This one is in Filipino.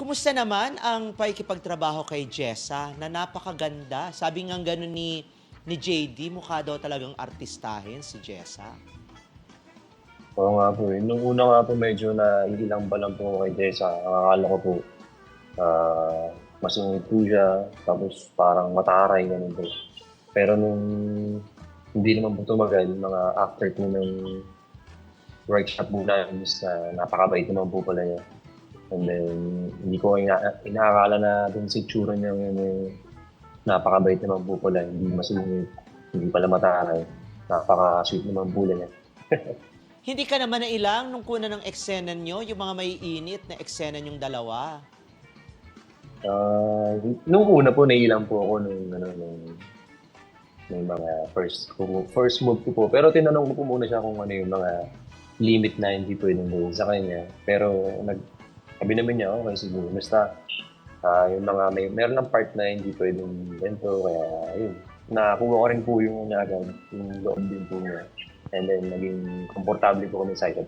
kumusta naman ang pakikipagtrabaho kay Jessa na napakaganda? Sabi nga ganun ni, ni JD, mukha daw talagang artistahin si Jessa. Oo nga po eh. Nung una nga po medyo na ilang pa lang po kay Jessa. Akala ko po, ah masungit po siya. Tapos parang mataray, ganun po. Pero nung hindi naman po tumagal, mga after po ng workshop po namin is na napakabait naman po pala niya. And then, hindi ko ina- inaakala na dun sa itsura niya ngayon eh, napakabait naman po pala. Hindi masungit, hindi pala mataray. Napaka-sweet naman po niya. Hindi ka naman nailang nung kuna ng eksena nyo, yung mga may init na eksena nyong dalawa. Ah, nung una po, nailang po ako nung, ano, nung, nung mga first, first move ko po. Pero tinanong ko po muna siya kung ano yung mga limit na hindi pwedeng gawin sa kanya. Pero nag, sabi naman niya, okay siguro. Basta, ah, yung mga, may, meron ng part na hindi pwedeng ganito. Kaya, yun. Nakuha ko rin po yung, agad, yung loob din po niya. And then, naging komportable po kami sa isa.